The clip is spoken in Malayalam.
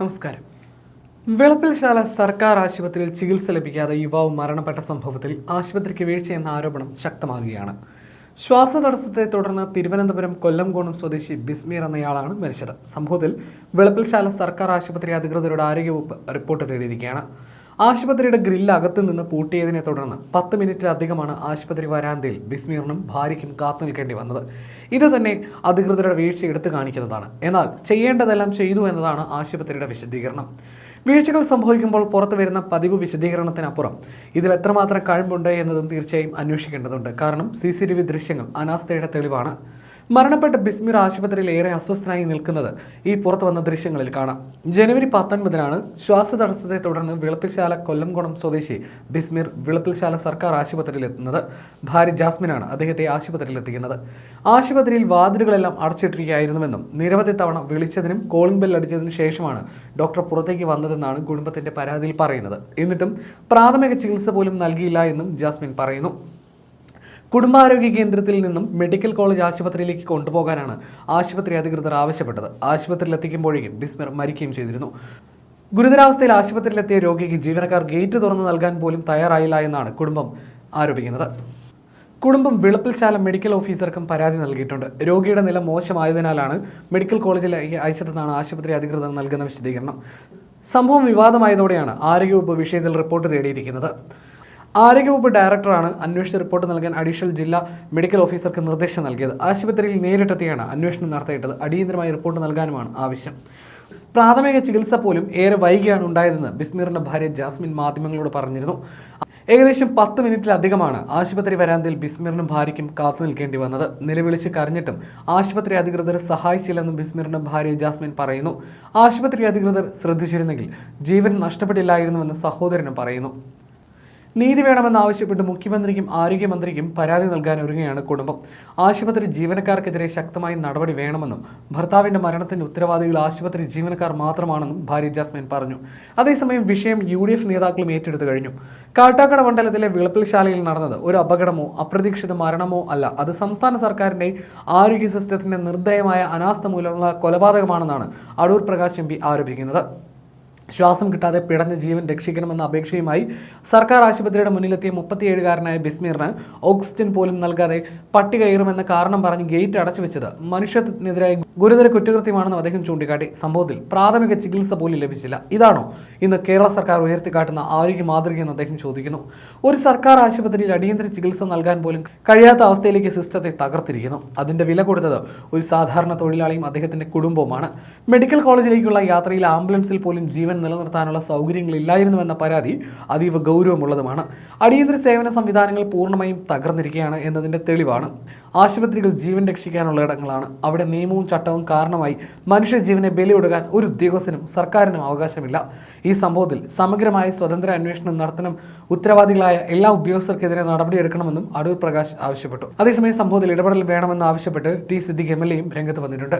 നമസ്കാരം. വെളപ്പിൽശാല സർക്കാർ ആശുപത്രിയിൽ ചികിത്സ ലഭിക്കാതെ യുവാവ് മരണപ്പെട്ട സംഭവത്തിൽ ആശുപത്രിക്ക് വീഴ്ചയെന്ന ആരോപണം ശക്തമാകുകയാണ്. ശ്വാസതടസ്സത്തെ തുടർന്ന് തിരുവനന്തപുരം കൊല്ലംകോണം സ്വദേശി ബിസ്മീർ എന്നയാളാണ് മരിച്ചത്. സംഭവത്തിൽ വെളപ്പിൽശാല സർക്കാർ ആശുപത്രി അധികൃതരുടെ ആരോഗ്യവകുപ്പ് റിപ്പോർട്ട് തേടിയിരിക്കുകയാണ്. ആശുപത്രിയുടെ ഗ്രില്ല് അകത്തു നിന്ന് പൂട്ടിയതിനെ തുടർന്ന് പത്ത് മിനിറ്റിലധികമാണ് ആശുപത്രി വരാന്തയിൽ ബിസ്മീറിനും ഭാര്യയ്ക്കും കാത്തു നിൽക്കേണ്ടി വന്നത്. ഇത് തന്നെ അധികൃതരുടെ വീഴ്ച എടുത്തു കാണിക്കുന്നതാണ്. എന്നാൽ ചെയ്യേണ്ടതെല്ലാം ചെയ്തു എന്നതാണ് ആശുപത്രിയുടെ വിശദീകരണം. വീഴ്ചകൾ സംഭവിക്കുമ്പോൾ പുറത്തു വരുന്ന പതിവ് വിശദീകരണത്തിനപ്പുറം ഇതിൽ എത്രമാത്രം കഴിവുണ്ട് എന്നതും തീർച്ചയായും അന്വേഷിക്കേണ്ടതുണ്ട്. കാരണം സി ദൃശ്യങ്ങൾ അനാസ്ഥയുടെ തെളിവാണ്. മരണപ്പെട്ട ബിസ്മിർ ആശുപത്രിയിൽ ഏറെ അസ്വസ്ഥനായി നിൽക്കുന്നത് ഈ പുറത്തു വന്ന ദൃശ്യങ്ങളിൽ കാണാം. ജനുവരി പത്തൊൻപതിനാണ് ശ്വാസതടസ്സത്തെ തുടർന്ന് വിളപ്പിൽശാല കൊല്ലംകുളം സ്വദേശി ബിസ്മിർ വിളപ്പിൽശാല സർക്കാർ ആശുപത്രിയിൽ എത്തുന്നത്. ഭാര്യ ജാസ്മിനാണ് അദ്ദേഹത്തെ ആശുപത്രിയിൽ എത്തിക്കുന്നത്. ആശുപത്രിയിൽ വാതിലുകളെല്ലാം അടച്ചിട്ടിരിക്കുകയായിരുന്നുവെന്നും നിരവധി തവണ വിളിച്ചതിനും കോളിംഗ് ബെൽ അടിച്ചതിനു ശേഷമാണ് ഡോക്ടർ പുറത്തേക്ക് വന്നതെന്നാണ് കുടുംബത്തിന്റെ പരാതിയിൽ പറയുന്നത്. എന്നിട്ടും പ്രാഥമിക ചികിത്സ പോലും നൽകിയില്ല എന്നും ജാസ്മിൻ പറയുന്നു. കുടുംബാരോഗ്യ കേന്ദ്രത്തിൽ നിന്നും മെഡിക്കൽ കോളേജ് ആശുപത്രിയിലേക്ക് കൊണ്ടുപോകാനാണ് ആശുപത്രി അധികൃതർ ആവശ്യപ്പെട്ടത്. ആശുപത്രിയിൽ എത്തിക്കുമ്പോഴേക്കും ബിസ്മിർ മരിക്കുകയും ചെയ്തിരുന്നു. ഗുരുതരാവസ്ഥയിൽ ആശുപത്രിയിലെത്തിയ രോഗിക്ക് ജീവനക്കാർ ഗേറ്റ് തുറന്നു നൽകാൻ പോലും തയ്യാറായില്ല എന്നാണ് കുടുംബം ആരോപിക്കുന്നത്. കുടുംബം വിളപ്പിൽശാല മെഡിക്കൽ ഓഫീസർക്കും പരാതി നൽകിയിട്ടുണ്ട്. രോഗിയുടെ നില മോശമായതിനാലാണ് മെഡിക്കൽ കോളേജിലേക്ക് അയച്ചതെന്നാണ് ആശുപത്രി അധികൃതർ നൽകുന്ന വിശദീകരണം. സംഭവം വിവാദമായതോടെയാണ് ആരോഗ്യവകുപ്പ് വിഷയത്തിൽ റിപ്പോർട്ട് തേടിയിരിക്കുന്നത്. ആരോഗ്യവകുപ്പ് ഡയറക്ടറാണ് അന്വേഷണ റിപ്പോർട്ട് നൽകാൻ അഡീഷണൽ ജില്ലാ മെഡിക്കൽ ഓഫീസർക്ക് നിർദ്ദേശം നൽകിയത്. ആശുപത്രിയിൽ നേരിട്ടെത്തിയാണ് അന്വേഷണം നടത്തിയിട്ടത് അടിയന്തരമായി റിപ്പോർട്ട് നൽകാനുമാണ് ആവശ്യം. പ്രാഥമിക ചികിത്സ പോലും ഏറെ വൈകിയാണ് ഉണ്ടായതെന്ന് ബിസ്മീറിന്റെ ഭാര്യ ജാസ്മിൻ മാധ്യമങ്ങളോട് പറഞ്ഞിരുന്നു. ഏകദേശം പത്ത് മിനിറ്റിലധികമാണ് ആശുപത്രി വരാന്തയിൽ ബിസ്മീറിനും ഭാര്യയ്ക്കും കാത്തു നിൽക്കേണ്ടി വന്നത്. നിലവിളിച്ച് കരഞ്ഞിട്ടും ആശുപത്രി അധികൃതർ സഹായിച്ചില്ലെന്നും ബിസ്മീറിന്റെ ഭാര്യ ജാസ്മിൻ പറയുന്നു. ആശുപത്രി അധികൃതർ ശ്രദ്ധിച്ചിരുന്നെങ്കിൽ ജീവൻ നഷ്ടപ്പെട്ടില്ലായിരുന്നുവെന്ന് സഹോദരനും പറയുന്നു. നീതി വേണമെന്നാവശ്യപ്പെട്ട് മുഖ്യമന്ത്രിക്കും ആരോഗ്യമന്ത്രിക്കും പരാതി നൽകാൻ ഒരുങ്ങുകയാണ് കുടുംബം. ആശുപത്രി ജീവനക്കാർക്കെതിരെ ശക്തമായ നടപടി വേണമെന്നും ഭർത്താവിന്റെ മരണത്തിന് ഉത്തരവാദികൾ ആശുപത്രി ജീവനക്കാർ മാത്രമാണെന്നും ഭാര്യ ജാസ്മിൻ പറഞ്ഞു. അതേസമയം വിഷയം യു ഡി എഫ് നേതാക്കളും ഏറ്റെടുത്തു കഴിഞ്ഞു. കാട്ടാക്കട മണ്ഡലത്തിലെ വിളപ്പിൽശാലയിൽ നടന്നത് ഒരു അപകടമോ അപ്രതീക്ഷിത മരണമോ അല്ല. അത് സംസ്ഥാന സർക്കാരിന്റെ ആരോഗ്യ സിസ്റ്റത്തിന്റെ നിർദ്ദയമായ അനാസ്ഥ മൂലമുള്ള കൊലപാതകമാണെന്നാണ് അടൂർ പ്രകാശ് എം ആരോപിക്കുന്നത്. ശ്വാസം കിട്ടാതെ പിടഞ്ഞ ജീവൻ രക്ഷിക്കണമെന്ന അപേക്ഷയുമായി സർക്കാർ ആശുപത്രിയുടെ മുന്നിലെത്തിയ മുപ്പത്തിയേഴുകാരനായ ബിസ്മീറിന് ഓക്സിജൻ പോലും നൽകാതെ പട്ടി കയറുമെന്ന കാരണം പറഞ്ഞ് ഗേറ്റ് അടച്ചു വെച്ചത് മനുഷ്യത്തിനെതിരായ ഗുരുതര കുറ്റകൃത്യമാണെന്ന് അദ്ദേഹം ചൂണ്ടിക്കാട്ടി. സംഭവത്തിൽ പ്രാഥമിക ചികിത്സ പോലും ലഭിച്ചില്ല. ഇതാണോ ഇന്ന് കേരള സർക്കാർ ഉയർത്തിക്കാട്ടുന്ന ആരോഗ്യ മാതൃകയെന്ന് അദ്ദേഹം ചോദിക്കുന്നു. ഒരു സർക്കാർ ആശുപത്രിയിൽ അടിയന്തര ചികിത്സ നൽകാൻ പോലും കഴിയാത്ത അവസ്ഥയിലേക്ക് സിസ്റ്റത്തെ തകർത്തിരിക്കുന്നു. അതിന്റെ വില കൊടുത്തത് ഒരു സാധാരണ തൊഴിലാളിയും അദ്ദേഹത്തിന്റെ കുടുംബവുമാണ്. മെഡിക്കൽ കോളേജിലേക്കുള്ള യാത്രയിൽ ആംബുലൻസിൽ പോലും ജീവൻ നിലനിർത്താനുള്ള സൗകര്യങ്ങളില്ലായിരുന്നുവെന്ന പരാതി അതീവ ഗൗരവമുള്ളതുമാണ്. അടിയന്തര സേവന സംവിധാനങ്ങൾ പൂർണമായും തകർന്നിരിക്കുകയാണ് എന്നതിന്റെ തെളിവാണ്. ആശുപത്രികൾ ജീവൻ രക്ഷിക്കാനുള്ള ഇടങ്ങളാണ്. അവിടെ നിയമവും ചട്ടവും കാരണമായി മനുഷ്യജീവനെ ബലിയൊടുക്കാൻ ഒരു ഉദ്യോഗസ്ഥനും സർക്കാരിനും അവകാശമില്ല. ഈ സംഭവത്തിൽ സമഗ്രമായ സ്വതന്ത്ര അന്വേഷണം നടത്തണം. ഉത്തരവാദികളായ എല്ലാ ഉദ്യോഗസ്ഥർക്കെതിരെ നടപടിയെടുക്കണമെന്നും അടൂർ പ്രകാശ് ആവശ്യപ്പെട്ടു. അതേസമയം സംഭവത്തിൽ ഇടപെടൽ വേണമെന്ന് ആവശ്യപ്പെട്ട് ടി സിദ്ദിഖ് എം എൽ എയും രംഗത്ത് വന്നിട്ടുണ്ട്.